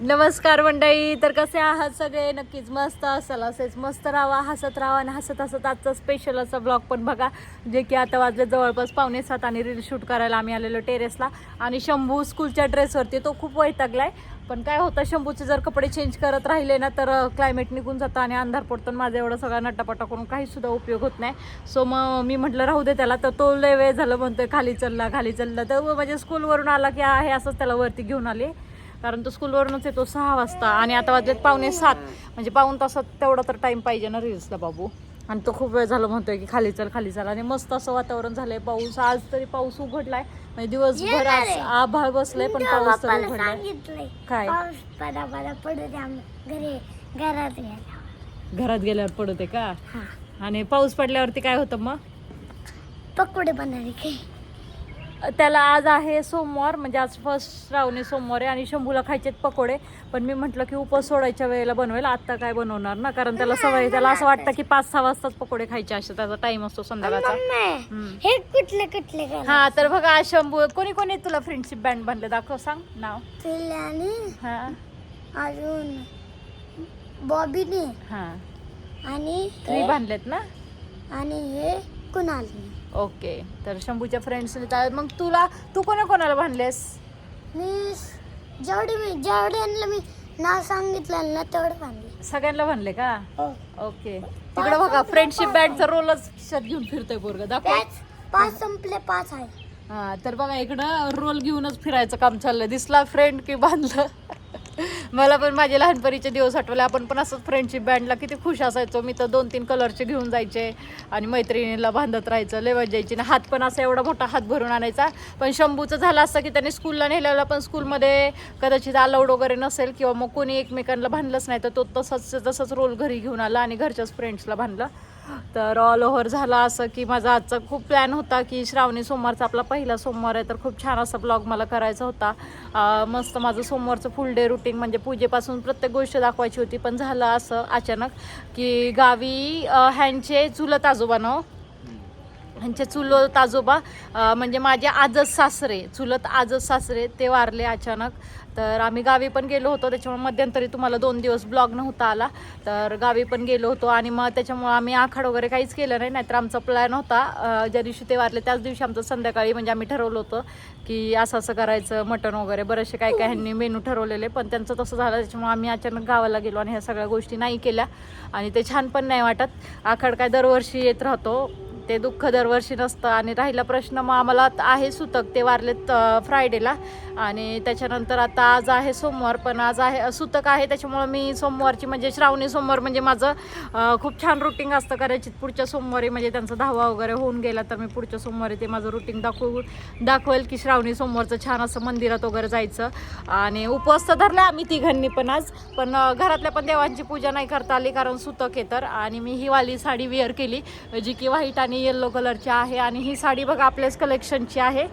नमस्कार मंडळी तर कसे आहात सगळे? नक्कीच मस्त. असाल असेच मस्त राहा हसत राहा आणि हसत हसत आजचा स्पेशल असा ब्लॉग पण बघा जे की आता वाजले जवळपास पावणे सात आणि रील शूट करायला आम्ही आलेलो टेरेसला. आणि शंभू स्कूलच्या ड्रेसवरती तो खूप वैतागलाय. पण काय होतं शंभूचे जर कपडे चेंज करत राहिले ना तर क्लायमेट निघून जातं आणि अंधार पडतो आणि माझा एवढा सगळा नटापटा करून काहीसुद्धा उपयोग होत नाही. सो मग मी म्हटलं राहू दे त्याला. तर तो लय वेळ झालं म्हणतोय खाली चलला खाली चलला तर म्हणजे स्कूलवरून आला की आहे असंच त्याला वरती घेऊन आले. कारण तो स्कूलवरूनच येतो सहा वाजता आणि आता वाजलेत पावणे सात. म्हणजे पाऊन तासात तेवढा तर टाइम पाहिजे ना रील्सला बाबू. आणि तो खूप वेळ झाला म्हणतोय की खाली चल खाली चल. आणि मस्त असं वातावरण झालंय पाऊस. आज तरी पाऊस उघडलाय. म्हणजे दिवसभर आज आभाळ बसलंय पण पाऊस तर उघडलाय. काय? घरात घरात गेल्यावर पडते का? आणि पाऊस पडल्यावरती काय होतं मग? पकोडे बनवले काय त्याला आज आहे सोमवार म्हणजे आज फर्स्ट श्रावणी सोमवार आहे आणि शंभूला खायचेत पकोडे. पण मी म्हटलं की उपवास सोडायच्या वेळेला बनवेल आता काय बनवणार ना? कारण त्याला सवय त्याला असं वाटतं की पाच सहा वाजताच पकोडे खायचे असे त्याचा टाइम असतो संध्याकाळचा. हे कुठले कुठले हा तर बघा आज शंभू कोणी कोणी तुला फ्रेंडशिप बँड बांधले दाखव सांग नाव. हा. अजून बॉबीने हा. आणि तुम्ही बांधलेत ना? आणि हे कुणालने? ओके. तर शंभूच्या फ्रेंड्स मग तुला तू कोणा कोणाला बांधलेस मी जेवढे मी जेवढ्यांना मी नाव सांगितलं ना तेवढं बांधले सगळ्यांना बांधले का? हो. ओके. तिकडे बघा फ्रेंडशिप बँडचा रोलच खिशात घेऊन फिरतोय पोरग. दाखव. पाच पाच संपले पाच आहे. हा तर बघा इकडं रोल घेऊनच फिरायचं काम चाललंय. दिसला फ्रेंड की बांधलं? मला पण माझे लहानपणीचे दिवस आठवले. आपण पण असंच फ्रेंडशिप बँडला किती खुश असायचो. मी तर दोन तीन कलरचे घेऊन जायचे आणि मैत्रिणीला बांधत राहायचं. लेवत जायची आणि ना हात पण असा एवढा मोठा हात भरून आणायचा. पण शंभूचं झालं असतं की त्याने स्कूलला नेलेला पण स्कूलमध्ये कदाचित अलाउड वगैरे नसेल किंवा मग कोणी एकमेकांना बांधलंच नाही. तर तो तसंच तसंच रोल घरी घेऊन आला आणि घरच्याच फ्रेंड्सला बांधला. तर ऑल ओव्हर झाला असं की माझा आजचा खूप प्लॅन होता की श्रावणी सोमवारचा आपला पहिला सोमवार आहे तर खूप छान असा ब्लॉग मला करायचा होता. मस्त माझं सोमवारचं फुल डे रुटीन म्हणजे पूजेपासून प्रत्येक गोष्ट दाखवायची होती पण झालं असं अचानक की गावी ह्यांचे चुलत आजोबानं ह्यांचे चुलत आजोबा हो. म्हणजे माझे आजच सासरे चुलत आजच सासरे ते वारले अचानक. तर आम्ही गावी पण गेलो होतो त्याच्यामुळे मध्यंतरी तुम्हाला दोन दिवस ब्लॉग नव्हता आला. तर गावी पण गेलो होतो आणि मग त्याच्यामुळे आम्ही आखाड वगैरे काहीच केलं नाही नाहीतर आमचा प्लॅन होता ज्या दिवशी ते वारले त्याच दिवशी आमचं संध्याकाळी म्हणजे आम्ही ठरवलं होतं की असं असं करायचं मटण वगैरे बरेचसे काय काय ह्यांनी मेनू ठरवलेले पण त्यांचं तसं झालं त्याच्यामुळे आम्ही अचानक गावाला गेलो आणि ह्या सगळ्या गोष्टी नाही केल्या आणि ते छान पण नाही वाटत. आखाड काय दरवर्षी येत राहतो ते दुःख दरवर्षी नसतं आणि राहिला प्रश्न मग आम्हाला आहे सुतक ते वारलेत फ्रायडेला आणि त्याच्यानंतर आता आज आहे सोमवार पण आज आहे सुतक आहे. त्याच्यामुळं मी सोमवारची म्हणजे श्रावणी सोमवार म्हणजे माझं खूप छान रुटीन असतं कदाचित पुढच्या सोमवारी म्हणजे त्यांचा धावा वगैरे होऊन गेला तर मी पुढच्या सोमवारी ते माझं रुटीन दाखवू दाखवेल की श्रावणी सोमवारचं छान असं मंदिरात वगैरे जायचं. आणि उपवास तर धरला आम्ही तिघांनी पण आज पण घरातल्या पण देवांची पूजा नाही करता आली कारण सुतक आहे तर. आणि मी ही वाली साडी वेअर केली जी की व्हाईट आणि येल्लो कलरची आहे आणि ही साडी बघा आपल्याच कलेक्शनची आहे.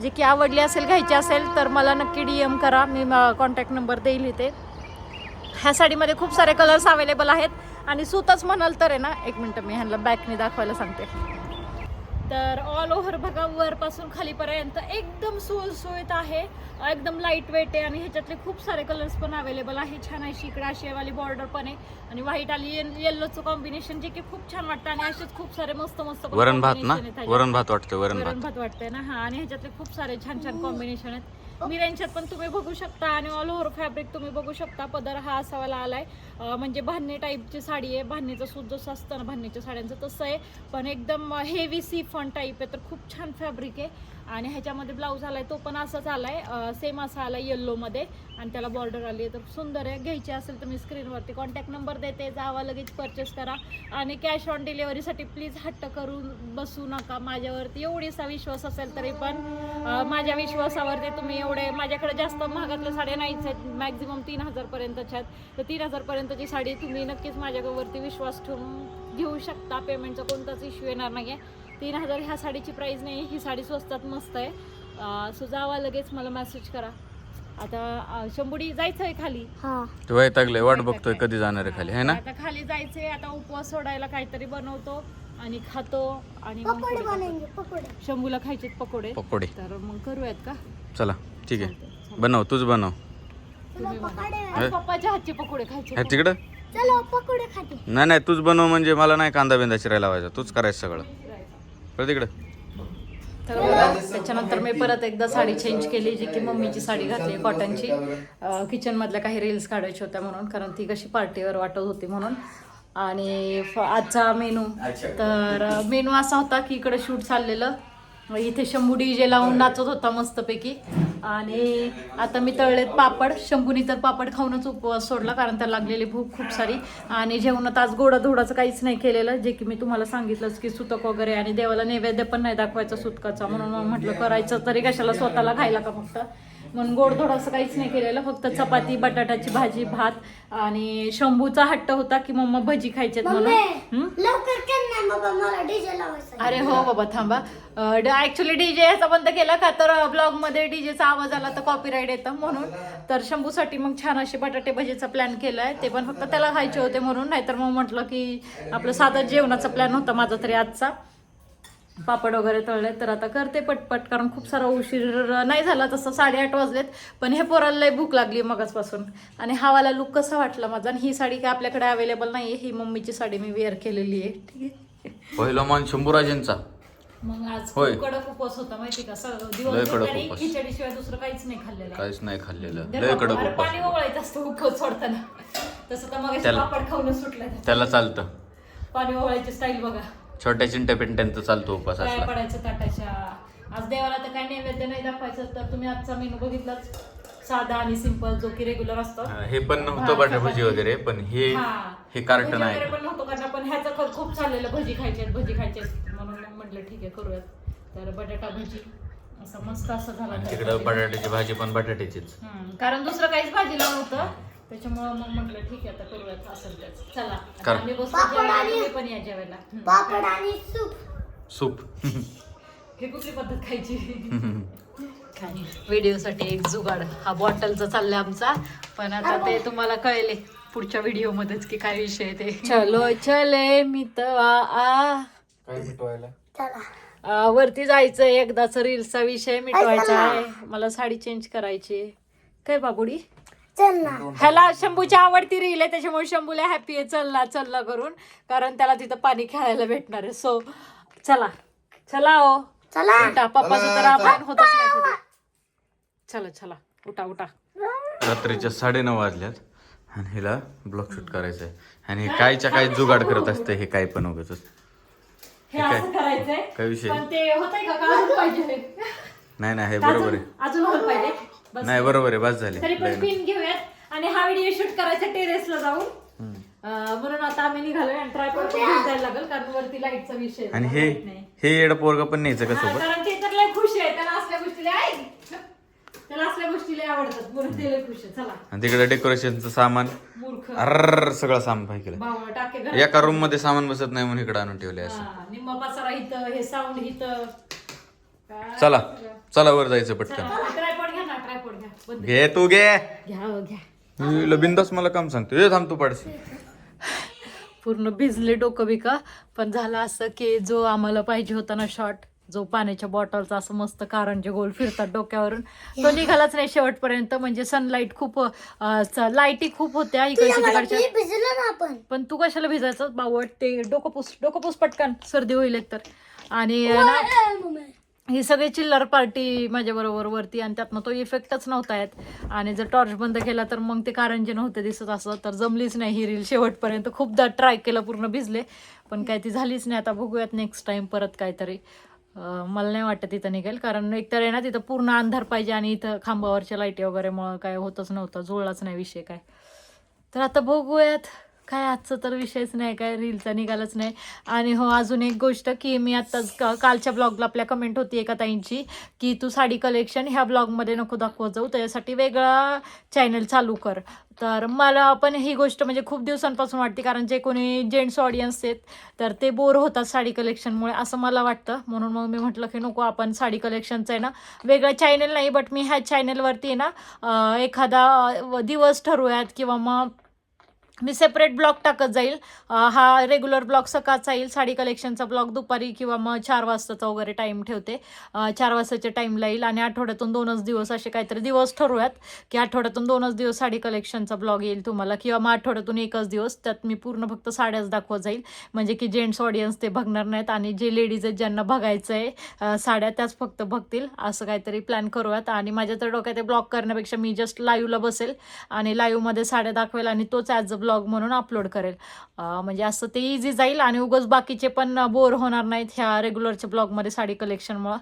जी की आवडली असेल घ्यायची असेल तर मला नक्की डी एम करा. मी कॉन्टॅक्ट नंबर देईल इथे. ह्या साडीमध्ये खूप सारे कलर्स अवेलेबल आहेत. आणि सूतच म्हणाल तर आहे ना एक मिनटं मी ह्यांना बॅकने दाखवायला सांगते. तर ऑल ओव्हर बघा वरपासून खालीपर्यंत एकदम सुळसुळीत आहे. एकदम लाइट वेट आहे आणि ह्याच्यातले खूप सारे कलर्स पण अवेलेबल आहे. छान अशी इकडे अशी वाली बॉर्डर पण आहे. आणि व्हाईट आणि येल्लोचं कॉम्बिनेशन जे की खूप छान वाटतं आणि असेच खूप सारे मस्त मस्त वरण भात ना. वरण भात वाटतं वरण वरण भात. भात वाटतंय ना? हा आणि ह्याच्यातले खूप सारे छान छान कॉम्बिनेशन आहेत. मिऱ्यांच्यात पण तुम्ही बघू शकता आणि ऑल ओव्हर फॅब्रिक तुम्ही बघू शकता. पदर हा असावाला आलाय. म्हणजे भान्ने टाईपची साडी आहे. भान्नेचं सूत जसं असतं ना भान्नेच्या साड्यांचं तसं आहे. पण एकदम हेवी सी फन टाईप आहे. तर खूप छान फॅब्रिक आहे. आणि ह्याच्यामध्ये ब्लाऊज आलाय तो पण असाच आलाय सेम असा आलाय येल्लोमध्ये आणि त्याला बॉर्डर आली आहे तर सुंदर आहे. घ्यायची असेल तर मी स्क्रीनवरती कॉन्टॅक्ट नंबर देते. जावा लगेच परचेस करा. आणि कॅश ऑन डिलिव्हरीसाठी प्लीज हट्ट करून बसू नका माझ्यावरती. एवढीसा विश्वास असेल तरी पण माझ्या विश्वासावरती तुम्ही एवढे माझ्याकडे जास्त महागातल्या साड्या नाहीच आहेत. मॅक्झिमम तीन हजारपर्यंतच्या आहेत. तर तीन हजारपर्यंतची साडी तुम्ही नक्कीच माझ्यावरती विश्वास ठेवून घेऊ शकता. पेमेंटचा कोणताच इश्यू येणार नाही आहे तीन हजार ह्या साडीची प्राईस नाही ही साडी स्वस्तात मस्त आहे. सो जावा लगेच मला मेसेज करा. आता शंभुडी जायचं आहे खाली. हा. ते वैतागले वाट बघतोय कधी जाणार आहे खाली है ना? आता खाली जायचंय आता उपवास सोडायला काहीतरी बनवतो आणि खातो आणि शंभूला खायचे पकोडे. पकोडे. तर मग करूयात का? चला ठीक आहे. बनव तूच बनव. पप्पाच्या हातचे पकोडे खायचे तिकडं? चलो पकोडे खाते. नाही नाही तूच बनव म्हणजे मला नाही कांदा बिंदा चिरायला लावायचा तूच करायचं सगळं. परत इकडे. तर त्याच्यानंतर मी परत एकदा साडी चेंज केली जी की मम्मीची साडी घातली कॉटनची किचन मधल्या काही रील्स काढायच्या होत्या म्हणून कारण ती कशी पार्टीवर वाटत होती म्हणून. आणि आजचा मेनू तर मेनू असा होता की इकडे शूट चाललेलं. इथे शंभू डीजे लावून नाचत होता मस्तपैकी. आणि आता मी तळलेत पापड. शंभूनी तर पापड खाऊनच उपवास सोडला कारण त्याला लागलेली भूक खूप सारी. आणि जेवणात आज गोडा धोडाचं काहीच नाही केलेलं जे की मी तुम्हाला सांगितलंच की सुतक वगैरे आणि देवाला नैवेद्य पण नाही दाखवायचा सुतकाचा. म्हणून म्हटलं करायचं तरी कशाला स्वतःला खायला का फक्त? म्हणून गोडधोड असं काहीच नाही केलेलं फक्त चपाती बटाट्याची भाजी भात आणि शंभूचा हट्ट होता की मम्मा भजी खायच्यात म्हणून? लवकर बाबा मला डीजे लावायचा अरे हो बाबा थांबा. ऍक्च्युली डीजे ह्याचा बंद केला का? तर ब्लॉगमध्ये डीजेचा आवाज आला तर कॉपीराईट येतं म्हणून. तर शंभूसाठी मग छान असे बटाटे भजीचा प्लॅन केलाय. ते पण फक्त त्याला खायचे होते म्हणून. नाहीतर मग म्हटलं की आपलं साधा जेवणाचा प्लॅन होता माझा तरी आजचा. पापड वगैरे तळले तर आता करते पटपट कारण खूप सारा उशीर नाही झाला तसं साडेआठ वाजलेत. पण हे पोराला लय भूक लागली मगाचपासून आणि हा लुक कसा वाटला माझा? आणि ही साडी काय आपल्याकडे अवेलेबल नाही ही मम्मीची साडी मी वेअर केलेली आहे ठीक आहे. पहिलं मान शंभूराजेंचा. मग आज होय. खूप कडक उपवास होता माहिती का? सगळं लय दिवस कडक आणि उपवास. खिचडी शिवाय दुसरं काहीच नाही खाल्लेलं. काहीच नाही खाल्लेलं. लय कडक पाणी ओवळायचं असतं उपवास सोडताना. तसं तर मग त्याला- पापड खाऊनच सुटलाय त्याला चालतं. पाणी ओवळायची स्टाईल बघा. छोट्या चिंट्या पिंट्यांचा चालतो उपास काय असला. पडायचं ताटाच्या? आज देवाला तर काय नैवेद्य नाही दाखवायचं तर तुम्ही आजचा मेनू बघितलाच. साधा आणि सिंपल जो की रेग्युलर असतो. हा, हे पण नव्हतं बटाभजी वगैरे पण हे हा. हे कार्टन भजी आहे पण नव्हतं करणार पण ह्याचं खत खूप चाललेलं भजी खायचे भजी खायचे म्हणून मग म्हटलं ठीक आहे करूयात. तर बटाटा भजी असं मस्त असं झालं आणि तिकडं बटाट्याची भाजी पण बटाट्याचीच. कारण दुसरं काहीच भाजीला नव्हतं. त्याच्यामुळं मग म्हटलं ठीक आहे आता करूयात असेल त्याच. चला आता कर. आम्ही बसतो पापड जेवायला, आणि- तुम्ही पण या जेवायला. हम्म. पापड आणि सूप. सूप. हे कुठली पद्धत खायची? व्हिडिओसाठी एक जुगाड. हा बॉटलचा चाललाय आमचा. पण आता ते तुम्हाला कळले पुढच्या व्हिडिओ मध्येच की काय विषय आहे ते. चलो चले मी आ काय मिटवायला? चला. आ, वरती जायचं एकदाच रील्सचा विषय मिटवायचा आहे. मला साडी चेंज करायची आहे. काय बाबुडी? चल ना. ह्याला शंभूची आवडती रील आहे त्याच्यामुळे शंभूला हॅपी आहे. चलला चलला करून. कारण त्याला तिथं पाणी खेळायला भेटणार आहे. सो चला. चला ओ चला. उठा. पप्पाचं तर आपण होतच नाही कधी. चला चला. उठा उठा. रात्रीच्या साडेनऊ वाजल्यात. आणि हिला ब्लॉक शूट करायचं आहे. आणि हे कायच्या काय जुगाड करत असते हे काय पण उगच. हे असं करायचंय. काय विषय? पण ते होतंय का? का अजून पाहिजे. नाही नाही हे बरोबर आहे. अजून होत पाहिजे. बस नाही बरोबर आहे बस झाले. तरी पण पिन घेऊयात. आणि हा व्हिडिओ शूट करायचा टेरेसला जाऊन. अं, म्हणून आता आम्ही निघालोय आणि ट्रायपॉड घेऊन जायला लागेल कारण वरती लाईटचा विषय आहे. आणि हे नाही. हे येड पोरगा पण न्यायचं का हा, सोबत कारण ते तर लय खुश आहे. त्याला असल्या गोष्टी लय ऐक. त्याला असल्या गोष्टी लय आवडतात. म्हणून ते लय खुश आहे. चला. आणि तिकडे डेकोरेशनचं सामान. मूर्ख. अर्र सगळं सामान पाहिजे टाके. एका रूममध्ये सामान बसत नाही म्हणून इकडे आणून ठेवले असं. निम्मा पसारा इथं हे साऊंड इथं? चला चला वर जायचं पटकन. चला, ट्रायपॉड घ्या ना ट्रायपॉड घ्या. बंद. घे तू घे. घ्या हो, घ्या. हिला बिंदास मला काम सांगतो. ये थांब तू पाडशी पूर्ण भिजले डोकं बिका पण झालं असं की जो आम्हाला पाहिजे होता ना शॉट जो पाण्याच्या बॉटलचा असं मस्त कारंजे गोल फिरतात डोक्यावरून तो निघालाच नाही शेवटपर्यंत. म्हणजे सनलाईट खूप लाईटी खूप होत्या इकडच्या तिकडच्या. ती भिजलं ना आपण. पण तू कशाला भिजायचं? बावट ते डोकं पुस डोकं पुस पटकन. सर्दी होईल एक तर आणि ना मम्मी. ही सगळी चिल्लर पार्टी माझ्याबरोबर वरती आणि त्यातनं तो इफेक्टच नव्हता येत. आणि जर टॉर्च बंद केला तर मग ते कारंजे नव्हते दिसत असं. तर जमलीच नाही ही रील शेवटपर्यंत. खूपदा ट्राय केलं पूर्ण भिजले. पण काय ती झालीच नाही. आता बघूयात नेक्स्ट टाइम परत काहीतरी. मला नाही वाटत तिथं निघेल. कारण एकतर आहे ना तिथं पूर्ण अंधार पाहिजे आणि इथं खांबावरच्या लाईटी वगैरेमुळं काय होतच नव्हतं. जुळलाच नाही विषय काय. तर आता बघूयात. काय आजचं तर विषयच नाही काय रीलचा निघालाच नाही. आणि हो अजून एक गोष्ट की मी आत्ताच का- कालच्या ब्लॉगला आपल्या कमेंट होती एका ताईंची की तू साडी कलेक्शन ह्या ब्लॉगमध्ये नको दाखवत जाऊ त्याच्यासाठी वेगळा चॅनल चालू कर. तर मला पण ही गोष्ट म्हणजे खूप दिवसांपासून वाटते कारण जे कोणी जेंट्स ऑडियन्स आहेत तर ते बोर होतात साडी कलेक्शनमुळे असं मला वाटतं. म्हणून मग मी म्हटलं की नको आपण साडी कलेक्शनचं आहे ना वेगळं चॅनल नाही बट मी ह्या चॅनलवरती आहे ना एखादा दिवस ठरवूयात किंवा मग मी सेपरेट ब्लॉग टाकत जाईल. हा रेग्युलर ब्लॉग सकाळचा येईल साडी कलेक्शनचा ब्लॉग दुपारी किंवा मग चार वाजताचा वगैरे टाईम ठेवते. चार वाजताच्या टाईमला येईल आणि आठवड्यातून दोनच दिवस असे काहीतरी दिवस ठरवूयात की आठवड्यातून दोनच दिवस साडी कलेक्शनचा ब्लॉग येईल तुम्हाला किंवा मग आठवड्यातून एकच दिवस त्यात मी पूर्ण फक्त साड्याच दाखवत जाईल. म्हणजे की जेंट्स ऑडियन्स ते बघणार नाहीत आणि जे लेडीज आहेत ज्यांना बघायचं आहे साड्या त्याच फक्त बघतील. असं काहीतरी प्लॅन करूयात. आणि माझ्या तर डोक्यात ते ब्लॉग करण्यापेक्षा मी जस्ट लाईव्हला बसेल आणि लाईव्हमध्ये साड्या दाखवेल आणि तोच ॲज अ ब्लॉग म्हणून अपलोड करेल. म्हणजे असं ते इझी जाईल आणि उगाच बाकीचे पण बोर होणार नाहीत ह्या रेग्युलरच्या ब्लॉगमध्ये साडी कलेक्शनमुळं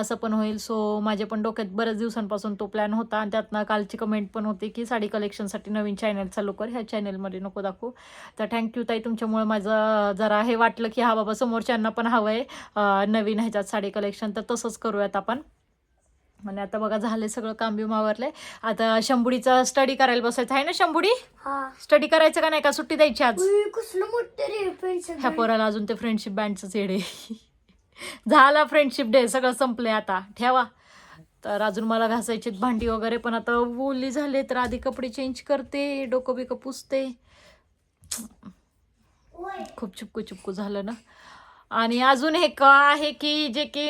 असं पण होईल. सो माझ्या पण डोक्यात बऱ्याच दिवसांपासून तो प्लॅन होता आणि त्यातनं कालची कमेंट पण होती की साडी कलेक्शनसाठी नवीन चॅनल चालू कर. ह्या चॅनलमध्ये नको दाखवू. तर थँक्यू ताई तुमच्यामुळे माझं जरा हे वाटलं की हा बाबा समोरच्यांना पण हवं आहे नवीन ह्याच्यात साडी कलेक्शन तर तसंच करूयात आपण. आणि आता बघा झाले सगळं काम बिम आवरलंय. आता शंभुडीचा स्टडी करायला बसायचं आहे ना शंभुडी? हा. स्टडी करायचं का नाही का? सुट्टी द्यायची आज. ह्या पोराला अजून ते फ्रेंडशिप बँडचं येडे. झाला फ्रेंडशिप डे सगळं संपलंय आता. ठेवा. तर अजून मला घासायची भांडी वगैरे पण आता ओली झाले तर आधी कपडे चेंज करते डोकं बिकं पुसते खूप चिपकू चिपकू झालं ना. आणि अजून हे का आहे की जे की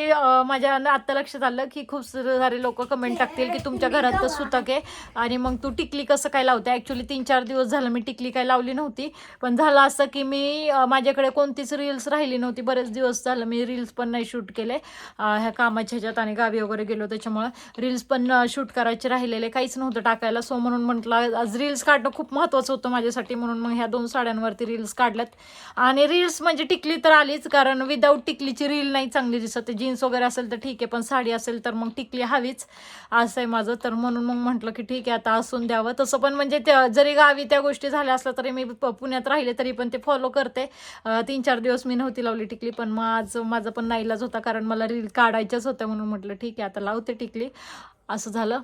माझ्या आत्ता लक्षात आलं की खूप सारे लोक कमेंट टाकतील की तुमच्या घरात तर सुतक आहे. आणि मग तू टिकली कसं काय लावते? ॲक्च्युली तीन चार दिवस झालं मी टिकली काय लावली नव्हती. पण झालं असं की मी माझ्याकडे कोणतीच रील्स राहिली नव्हती. बरेच दिवस झालं मी रील्स पण नाही शूट केले. ह्या कामाच्या ह्याच्यात आणि गावी वगैरे गेलो त्याच्यामुळं रील्स पण शूट करायचे राहिलेले. काहीच नव्हतं टाकायला. सो म्हणून म्हटलं आज रील्स काढणं खूप महत्त्वाचं होतं माझ्यासाठी. म्हणून मग ह्या दोन साड्यांवरती रील्स काढल्यात. आणि रील्स म्हणजे टिकली तर आलीच. कारण कारण विदाऊट टिकलीची रील नाही चांगली दिसत. जीन्स वगैरे असेल तर ठीक आहे पण साडी असेल तर मग टिकली हवीच. असं आहे माझं. तर म्हणून मग म्हटलं की ठीक आहे आता असून द्यावं. तसं पण म्हणजे त्या जरी गावी त्या गोष्टी झाल्या असल्या तरी मी प- पुण्यात राहिले तरी पण ते फॉलो करते. तीन चार दिवस मी नव्हती लावली टिकली पण मग आज माझं पण नाईलाज होता कारण मला रील काढायच्याच होत्या म्हणून म्हटलं ठीक आहे आता लावते टिकली. असं झालं.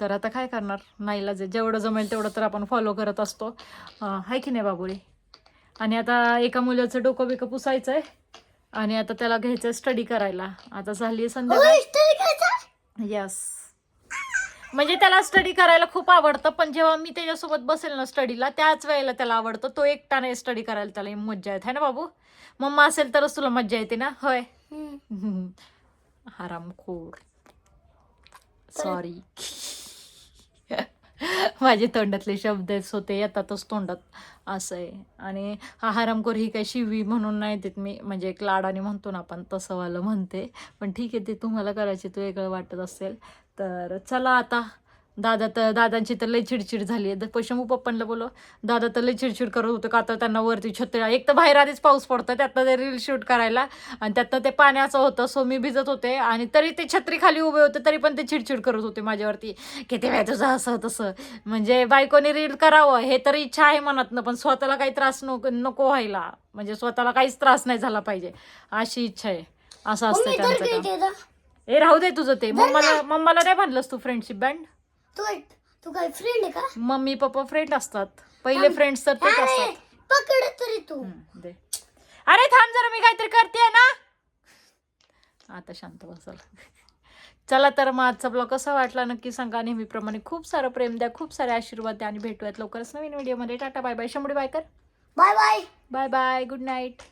तर आता काय करणार? नाईलाज आहे. जेवढं जमेल तेवढं तर आपण फॉलो करत असतो. आहे की नाही बाबुळी? आणि आता एका मुलाचं डोकं बिकं पुसायचं आहे आणि आता त्याला घ्यायचं स्टडी करायला. आता झाली संध्याकाळ. यस म्हणजे त्याला स्टडी करायला खूप आवडतं पण जेव्हा मी त्याच्यासोबत बसेल ना स्टडीला त्याच वेळेला त्याला आवडतं. तो एकटाने स्टडी करायला त्याला मज्जा येते. है ना बाबू? मम्मा असेल तरच तुला मज्जा येते ना? होय. हरामखोर. सॉरी माझे तोंडातले शब्दच होते येतातच तोंडात असं आहे. आणि हा हरामखोर ही काही शिवी म्हणून नाही देत मी म्हणजे एक लाडाने म्हणतो ना आपण तसंवालं म्हणते. पण ठीक आहे ते तुम्हाला करायचे तू वेगळं वाटत असेल. तर चला आता दादा तर दादांची तर लई चिडचिड झाली आहे. पैशंभू पप्पांना बोलो दादा तर लई चिडचिड करत होतं का तर त्यांना वरती छत्र्या एक तर बाहेर आधीच पाऊस पडतो त्यातनं ते रील शूट करायला. आणि त्यातनं ते पाण्याचं होतं सो मी भिजत होते. आणि तरी ते छत्री खाली उभे होते तरी पण ते चिडचिड करत होते माझ्यावरती. किती वेळ तुझं असं तसं. म्हणजे बायकोने रील करावं हे तर इच्छा आहे मनातनं पण स्वतःला काही त्रास नको नको व्हायला. म्हणजे स्वतःला काहीच त्रास नाही झाला पाहिजे. अशी इच्छा आहे. असं असतं त्यांचं ए राहू दे तुझं ते. मम्माला मम्माला नाही बांधलंस तू फ्रेंडशिप बँड तू तू काय फ्रेंड आहे का? मम्मी पप्पा फ्रेंड असतात. पहिले फ्रेंड्स तर तेच अरे असतात. पकड तरी तू. हम्म, दे. अरे थांब जरा मी काहीतरी करते ना. आता शांत बसल चला. तर मग आजचा ब्लॉग कसा वाटला नक्की सांगा. नेहमीप्रमाणे खूप सारं प्रेम द्या खूप सारे आशीर्वाद द्या. आणि भेटूयात लवकरच नवीन व्हिडिओमध्ये टाटा बाय बाय शंभरी बाय कर bye bye bye bye good night